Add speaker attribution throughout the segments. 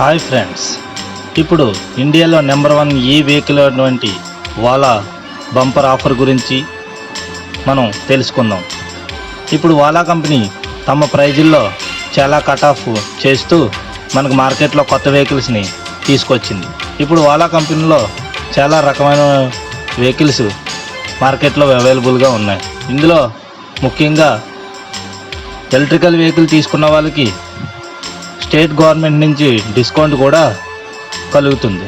Speaker 1: Hi friends. ఇప్పుడు ఇండియాలో number one ఈ వెహికల్ అటువంటి వాలా బంపర్ ఆఫర్ గురించి మనం తెలుసుకుందాం. ఇప్పుడు వాలా కంపెనీ తమ ప్రైజుల్లో చాలా కట్ ఆఫ్ చేస్తూ మనకు మార్కెట్లో కొత్త వెహికల్స్ని తీసుకొచ్చింది. ఇప్పుడు వాలా కంపెనీలో చాలా రకమైన వెహికల్స్ మార్కెట్లో అవైలబుల్గా ఉన్నాయి. ఇందులో ముఖ్యంగా ఎలక్ట్రికల్ వెహికల్ తీసుకున్న వాళ్ళకి స్టేట్ గవర్నమెంట్ నుంచి డిస్కౌంట్ కూడా కలుగుతుంది.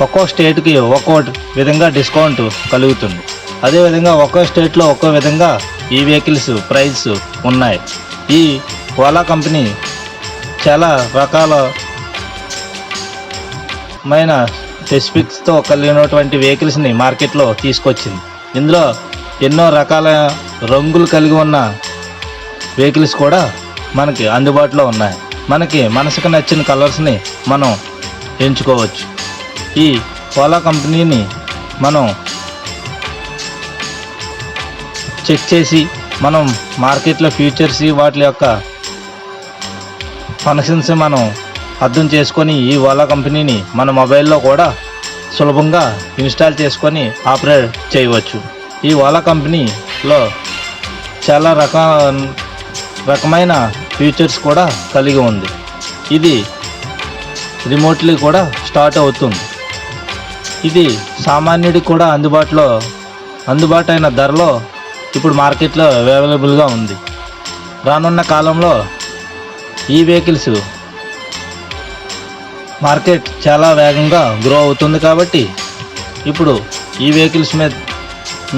Speaker 1: ఒక్కో స్టేట్కి ఒక్కో విధంగా డిస్కౌంట్ కలుగుతుంది. అదేవిధంగా ఒక్కో స్టేట్లో ఒక్కో విధంగా ఈ వెహికల్స్ ప్రైస్ ఉన్నాయి. ఈ ఓలా కంపెనీ చాలా రకాలమైన స్పెసిఫిక్స్తో కలిగినటువంటి వెహికల్స్ని మార్కెట్లో తీసుకొచ్చింది. ఇందులో ఎన్నో రకాల రంగులు కలిగి ఉన్న వెహికల్స్ కూడా మనకి అందుబాటులో ఉన్నాయి. మనకి మనసుకు నచ్చిన కలర్స్ని మనం ఎంచుకోవచ్చు. ఈ ఓలా కంపెనీని మనం చెక్ చేసి మనం మార్కెట్లో ఫ్యూచర్స్ వాటి యొక్క ఫంక్షన్స్ మనం అర్థం చేసుకొని ఈ ఓలా కంపెనీని మన మొబైల్లో కూడా సులభంగా ఇన్స్టాల్ చేసుకొని ఆపరేట్ చేయవచ్చు. ఈ ఓలా కంపెనీలో చాలా రక రకమైన ఫీచర్స్ కూడా కలిగి ఉంది. ఇది రిమోట్లీ కూడా స్టార్ట్ అవుతుంది. ఇది సామాన్యుడికి కూడా అందుబాటులో అందుబాటు అయిన ధరలో ఇప్పుడు మార్కెట్లో అవైలబుల్గా ఉంది. రానున్న కాలంలో ఈ వెహికల్స్ మార్కెట్ చాలా వేగంగా గ్రో అవుతుంది కాబట్టి ఇప్పుడు ఈ వెహికల్స్ మీద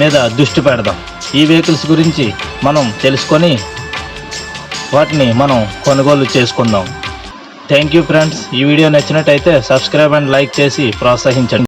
Speaker 1: మీద దృష్టి పెడదాం. ఈ వెహికల్స్ గురించి మనం తెలుసుకొని వాటిని మనం కొనుగోలు చేసుకుందాం. థ్యాంక్ యూ ఫ్రెండ్స్ ఈ వీడియో నచ్చినట్టయితే సబ్స్క్రైబ్ అండ్ లైక్ చేసి ప్రోత్సహించండి.